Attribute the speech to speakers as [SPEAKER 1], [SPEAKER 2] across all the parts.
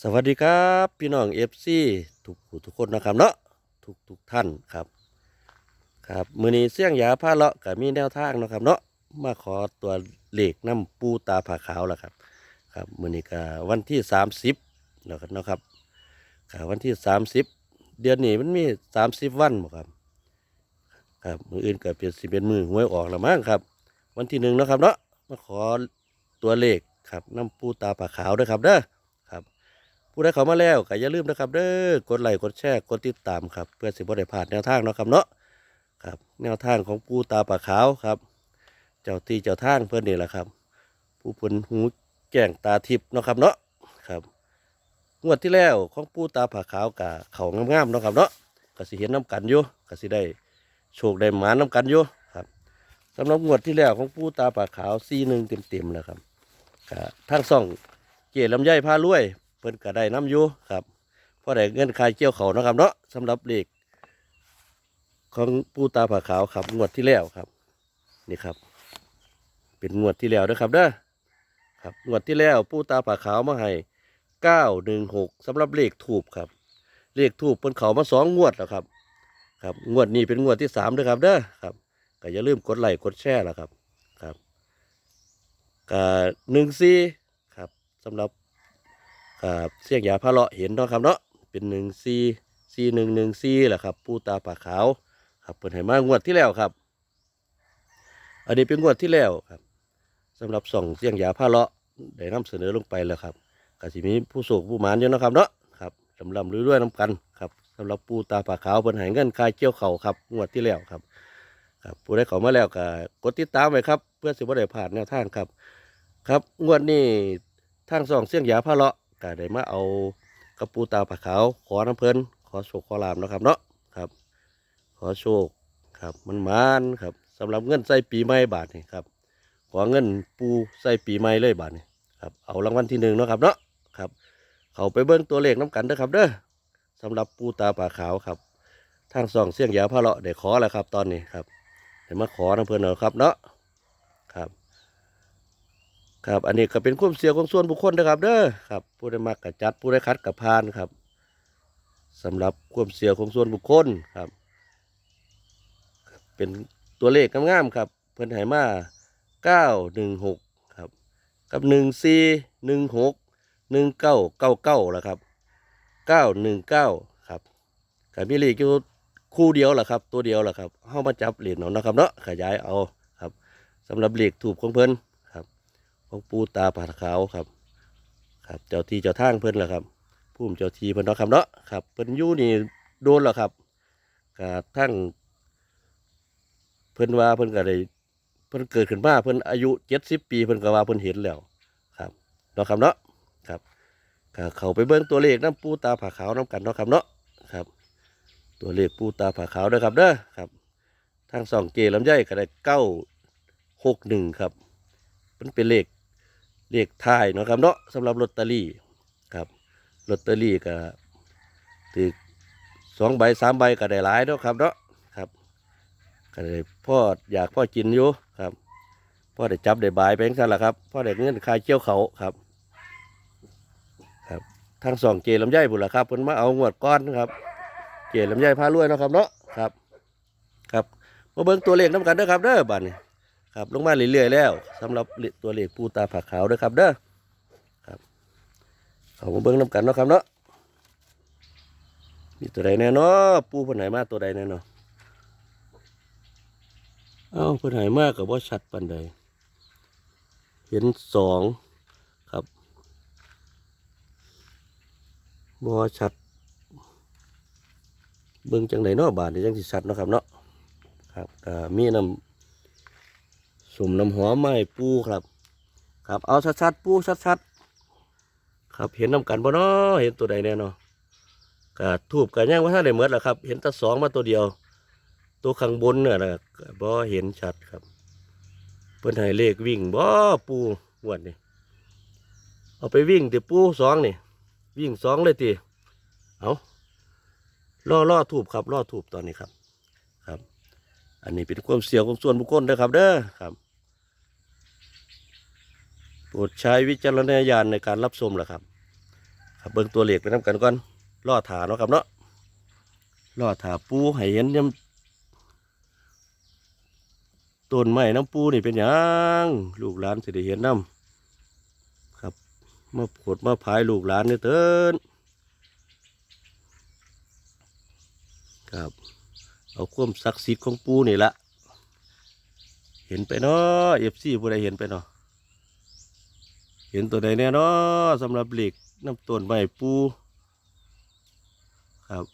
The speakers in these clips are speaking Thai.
[SPEAKER 1] สวัสดีครับพี่น้องเอฟซีทุกทุกคนนะครับเนาะทุกทุกท่านครับครับมือนี้เสี่ยงยาผ้าเลาะกับมีแนวทางนะครับเนาะมาขอตัวเลขน้ำปูตาผ่าขาวแล้วครับครับมือนี้ก็วันที่สามสิบนะครับเนาะครับครับวันที่สามสิบเดือนนี้มันมีสามสิบวันบ่ครับครับมืออื่นก็เป็นสิเป็นมือหวยออกแล้วมั้งครับ วันที่หนึ่งนะครับเนาะมาขอตัวเลขครับน้ำปูตาผ่าขาวด้วยครับเด้อ ผู้ใดเข้ามาแล้วก็อย่าลืมนะครับ เด้อกดไลค์กดแชร์กดติดตามครับ เพื่อสิบ่ได้พลาดแนวทางเนาะครับเนาะครับ แนวทางของปูตาปลาขาวครับ เจ้าที่เจ้าทางเพื่อนนี่แหละครับ ผู้เพิ่นหูแจ้งตาทิพย์เนาะครับเนาะครับงวดที่แล้วของปูตาผาขาวกะเขางามๆเนาะครับเนาะก็สิเห็นน้ำกันอยู่ก็สิได้โชคได้หมาน้ำกันอยู่ครับสำหรับงวดที่แล้วของปูตาผาขาวซีหนึ่งเต็มๆแล้วครับก็ทั้งสองเกลลำไยพารวย พิ่นก็ได้น้ำอยู่ครับเพราะได้เงินคายเกี่ยวเขานะครับเนาะสำหรับเลขของปูตาผาขาวครับงวดที่แล้วครับ นี่ครับ เป็นงวดที่แล้วนะครับเด้อครับงวดที่แล้วปูตาผาขาวมาให้เก้าหนึ่งหกสำหรับเลขถูกครับ เลขถูกเพิ่นเขามาสองงวดแล้วครับครับงวดนี้เป็นงวดที่สามด้วยครับเด้อครับก็อย่าลืมกดไลค์กดแชร์แล้วครับครับก็หนึ่งซีครับสำหรับ เสียงยาพะเลาะเห็นเนาะครับเนาะเป็นหนึ่งซีซีหนึ่งหนึ่งซีแหละครับปูตาปากขาวครับเปิดให้มางวดที่แล้วครับ อันนี้เป็นงวดที่แล้วครับสำหรับส่องเสียงยาพะเลาะได้นำเสนอลงไปแล้วครับก็สิมีผู้โศกผู้หมานอยู่เนาะครับเนาะครับลำลำด้วยน้ำกันครับสำหรับปูตาปากขาวเปิดให้เงินคายเกี่ยวเข่าครับงวดที่แล้วครับครับผู้ได้เข้ามาแล้วก็กดติดตามไว้ครับ เพื่อสิบ่ได้ผ่านแนวทางครับ ครับงวดนี้ทางส่องเสียงยาพะเลาะ ก็ได้มาเอากระปูตาผาขาว ขอน้ำเพลินขอโชคขอลามนะครับเนาะครับ ขอโชคครับมันมานครับสำหรับเงินใส่ปีใหม่บาทนี่ครับขอเงินปูใส่ปีใหม่เลยบาทนี่ครับเอารางวัลที่หนึ่งเนาะครับเนาะครับ เขาไปเบิ้งตัวเลขน้ำกันเด้อครับเด้อสำหรับปูตาผาขาวครับทางสองเสียงยาพะเลาะได้ขอแล้วครับตอนนี้ครับเดี๋ยวมาขอน้ำเพลินเอาครับเนาะ ครับ อันนี้ก็เป็นความเสียของส่วนบุคคลนะครับ เด้อครับ ผู้ได้มักกับจัดผู้ได้คัดกับพานครับสำหรับความเสียของส่วนบุคคลครับ เป็นตัวเลขงามๆครับ เพิ่นให้มาเก้าหนึ่งหกครับ กับหนึ่งสี่หนึ่งหกหนึ่งเก้าเก้าเก้าแล้วครับเก้าหนึ่งเก้าครับกับมีเลขอยู่คู่เดียวแหละครับ ตัวเดียวแหละครับเข้ามาจับเหรียญเอานะครับเนาะขยายเอาครับสำหรับเหลขถูกของเพิ่น ของปูตาผาขาวครับ ครับ เจ้าที่เจ้าทางเพิ่นแหละครับผู้มเจ้าทีเพิ่นเนาะครับเนาะครับเพิ่นอยู่นี่โดนแล้วครับกะทั้งเพิ่นว่าเพิ่นก็ได้เพิ่นเกิดขึ้นมาเพิ่นอายุเจ็ดสิบปีเพิ่นก็ว่าเพิ่นเห็นแล้วครับเนาะครับเนาะครับก็เขาไปเบิ่งตัวเลขน้ำปูตาผาขาวน้ำกันเนาะครับเนาะครับ ตัวเลขปูตาผาขาวด้อครับเด้อครับทางสองเกลำไยก็ได้เก้าหกหนึ่งครับ มันเป็นเลข เลขท้ายเนาะครับเนาะสำหรับลอตเตอรี่ครับลอตเตอรี่ก็ถือสองใบสามใบก็ได้หลายเนาะครับเนาะครับก็ได้พ่ออยากพ่อกินอยู่ครับพ่อได้จับได้บายไปทั้งนั้นแหละครับพ่อได้เงินคายเกี่ยวเขาครับ ครับทางสองเจลำไยบุญละครับเพิ่นมาเอางวดก้อนครับ เจลำไยพารวยเนาะครับเนาะครับ ครับมาเบิ่งตัวเลขน้ำกันเด้อครับเด้อบัดนี้ ครับลงมาเรื่อยๆแล้วสำหรับตัวเลขปูตาผักขาวด้วยครับเด้อครับเขามาเบิ้งน้ำกันเนาะครับเนาะมีตัวใดแน่เนาะปูเพิ่นไหนมาตัวใดแน่เนาะเอ้าเพิ่นไหนมากกับว่าชัดปันใดเห็นสองครับบ่ชัด เบิ่งจังไดเนาะบาดนี้จังสิชัดเนาะครับเนาะครับมีน้ำ สุ่มน้ำหอมไม้ปูครับ ครับเอาชัดๆปูชัดๆครับเห็นน้ำกันบ่เนาะเห็นตัวใดแน่นาะกะทูบกะย่างว่าถ้าได้เมดแล้วครับ เห็นตาสองมาตัวเดียว ตัวข้างบนเนี่ยนะบ่เห็นชัดครับ เพิ่นให้เลขวิ่งบ่ปูงวดนี่เอาไปวิ่งติปูสองนี่วิ่งสองเลยติเอาล่อล่อทูบครับล่อทูบตอนนี้ครับ ครับ อันนี้เป็นความเสี่ยงของส่วนบุคคลนะครับ เด้อครับ ปรดใช้วิจารณญาณในการรับชมแหละครับ ครับ เบิ่งตัวเหลขไปนํกันก่อนล่อถาเนาะครับเนาะล่อถาปูให้เห็นยำต้นไม้น้ำปูนี่เป็นหยังลูกหลานสิได้เห็นน้ำครับมาผดมาพายลูกหลานนี่เตินครับ เอาความศักดิ์สิทธิ์ของปูนี่ละเห็นไปเนาะเอฟซีผู้ใดเห็นไปเนาะ เห็นตัวใดแน่เนาะสำหรับเหล็กน้ำต้นไม้ปูครับ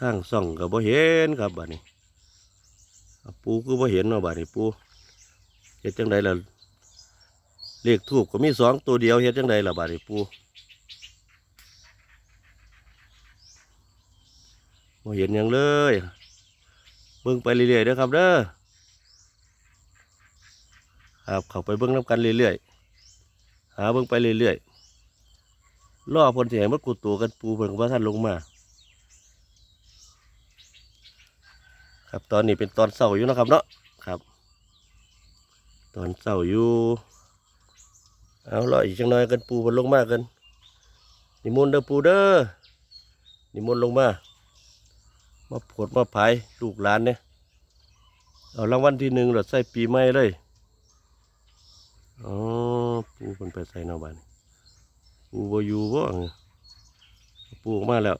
[SPEAKER 1] ทางส่องกับบ่เห็นครับบัดนี้อะปูก็บ่เห็นเนาะบัดนี้ปูเฮ็ดจังใดล่ะเลขทูบก็มีสองตัวเดียวเฮ็ดจังใดล่ะบัดนี้ปูบ่เห็นยังเลยเบิ่งไปเรื่อยๆเด้อครับเด้อครับเข้าไปเบิ่งน้ำกันเรื่อยๆ หาเบิ่งไปเรื่อยๆล่อเพนสิให้มันกูตัวกันปูเพิ่นก็บ่ทันลงมา ครับตอนนี้เป็นตอนเสาร์อยู่นะครับเนาะครับ ตอนเสาร์อยู่เอารออีกจังหน่อยกันปูมันลงมากันนิมนต์เด้อปูเด้อนิมนต์ลงมามาผดมาผายลูกหลานเนี่ยเอารางวัลที่หนึ่งหลดใส่ปีใหม่เลย อ๋อปูมันไปใส่นาบ้านปูบอยู่บ่ปูออกมาแล้ว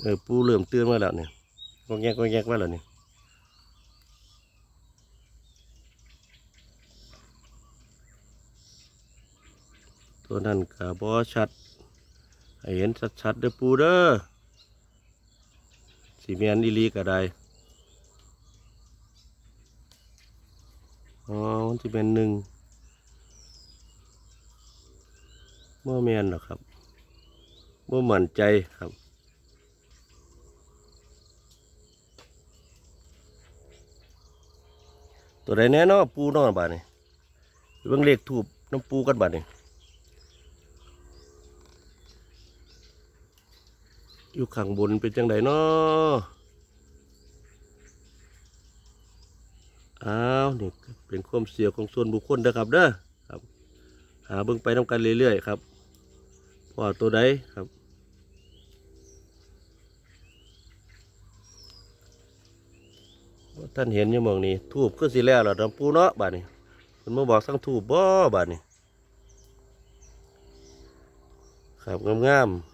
[SPEAKER 1] เออปูเริ่มเตือนมาแล้วเนี่ยก็แงกก็แงกว่าแล้วเนี่ยตัวนั้นกะบอชัดเห็นชัดๆเด้อปูเด้อสีเมียนอีลีก็ได้ อ๋อมันจะเป็นหนึ่งเมื่อเมียนหรอกครับเมื่อมั่นใจครับตัวใดแน่เนอนปูเนอนบาดนี่เบิ่งเลขถูบน้ำปูกันบาดนี่อยู่ข้างบนเป็นจังไดเนาะ อ้าวนี่เป็นความเสียของส่วนบุคคลเด้อครับเด้อครับ หาเบิ่งไปน้ำกันเรื่อยๆครับพอตัวใดครับท่านเห็นอยู่มองนี้ทูบก็สิแล้วล่ะน้ำปูเนาะบาดนี้มันมาบอกสั่งทูบบ่บาดนี้ครับงามๆ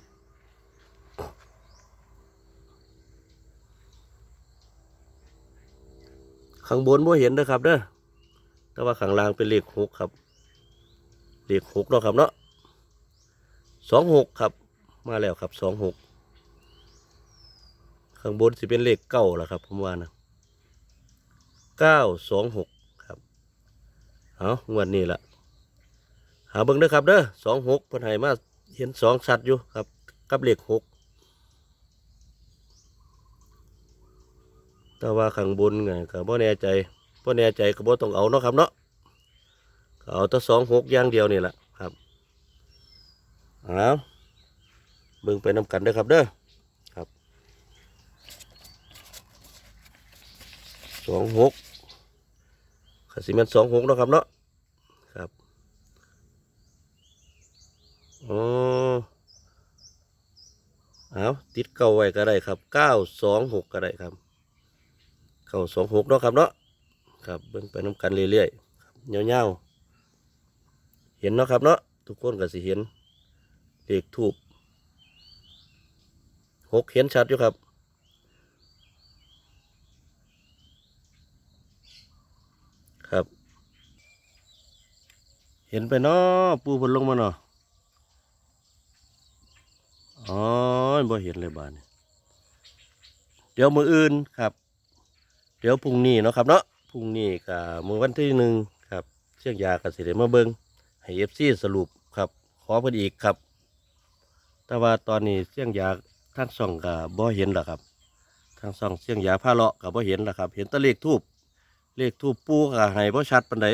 [SPEAKER 1] ข้างบนบ่เห็นนะครับเด้อแต่ว่าข้างล่างเป็นเลขหกครับเลขหกเนาะครับเนาะสองหกครับ มาแล้วครับสองหกข้างบนสิเป็นเลขเก้าละครับผมว่านะเก้าสองหกครับเอางวดนี้ละหาเบิ่งเด้อครับเด้อสองหกพิ่นให้มาเห็นสองชัดอยู่ครับ กับเลขหก แต่ว่าข้างบนไงก็บ่แน่ใจบ่แน่ใจก็บ่ต้องเอาเนาะครับเนาะเอาแต่สองหกอย่างเดียวนี่แหละครับเอาเบิ่งไปนำกันเด้อครับเด้อครับสองหกขัสิมันสองหกเนาะครับเนาะครับอ๋อเอาติดเก้าไว้ก็ได้ครับเก้าสองหกก็ได้ครับ เก้าสองหกเนาะครับเนาะครับเบิ่งไปน้ำกันเรื่อยๆเงาๆเห็นเนาะครับเนาะทุกคนก็สิเห็นเลขทูบหกเห็นชัดอยู่ครับครับ เห็นไปเนาะปูเพนลงมาเนาะอ๋อบ่เห็นเลยบ้านเดี๋ยวมืออื่นครับ เดี๋ยวพรุ่งนี้เนาะครับเนาะพรุ่งนี้กับมือวันที่หนึ่งครับเชียงยากับสิเดมาเบิงให้เอฟซีสรุปครับ ขอเพิ่นอีกครับ แต่ว่าตอนนี้เชียงยาทางส่องกับบ่เห็นหรอกครับ ทางส่องเชียงยาผ้าเลาะกับบ่เห็นหรอกครับ เห็นแตะเลขทูบเลขทูปปูก็ให้บ่ชัดปานใด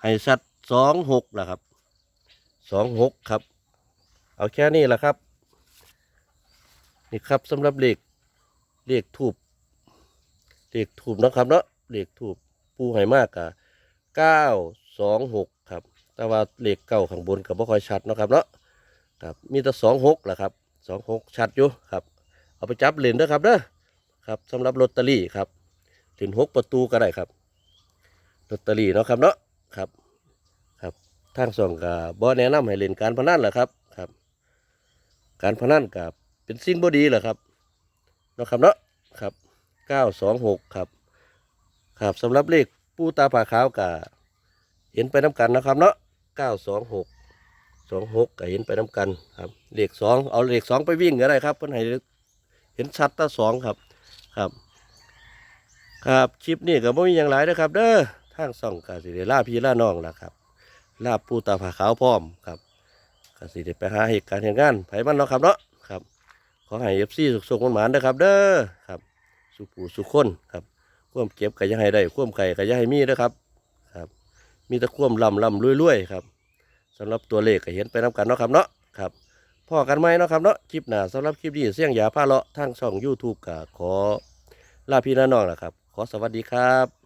[SPEAKER 1] ให้ชัดสองหกนะครับสองหกครับ เอาแค่นี้แหละครับ นี่ครับสำหรับเลขเลขทูบ เลขทูบนะครับเนาะเลขทูบปูให้มากกะเก้าสองหกครับ แต่ว่าเลขเก้าข้างบนก็บ่ค่อยชัดนะครับเนาะครับมีแต่สองหกแหละครับสองหกชัดอยู่ครับ เอาไปจับเหรียญเด้อครับเด้อครับสำหรับลอตเตอรี่ครับเหรียญหกประตูก็ได้ครับลอตเตอรี่เนาะครับเนาะครับครับทางส่องกับ่แนะนำให้เล่นการพนันแหละครับครับ การพนันกับเป็นสิ่งบ่ดีแหละครับเนาะครับเนาะครับ เก้าสองหกครับ ครับสำหรับเลขปูตาผาขาวกะเห็นไปน้ำกันนะครับเนาะเก้าสองหกสองหกก็เห็นไปน้ำกันครับเลขสองเอาเลขสองไปวิ่งก็ได้ครับเพื่อนให้เห็นชัดตั้งสองครับครับ ครับคลิปนี้ก็ไม่มีอย่างไรนะครับ เด้อทางส่องกสิเดล่าพี่ล่าน้องล่ะครับล่าปูตาผาขาวพร้อมครับกสิเดไปหาเหตุการณ์เหตุงานไผมันเนาะครับเนาะครับ ขอให้เอฟซีสุขๆมันหมานนะครับ เด้อครับ สุขูสุขคนครับควมเก็บก็ยังให้ได้ควมไก่ก็ยังให้มีนะครับครับ มีตะควมลำลำรวยๆครับสำหรับตัวเลขก็เห็นไปน้กันเนาะครับเนาะครับพ่อกันไหมเนาะครับเนาะคลิปหน้าสำหรับคลิปนี้เสี่ยงยาผ้าเลาะทางช่อง YouTube ก็ขอลาพี่น้าน้องนะครับ ขอสวัสดีครับ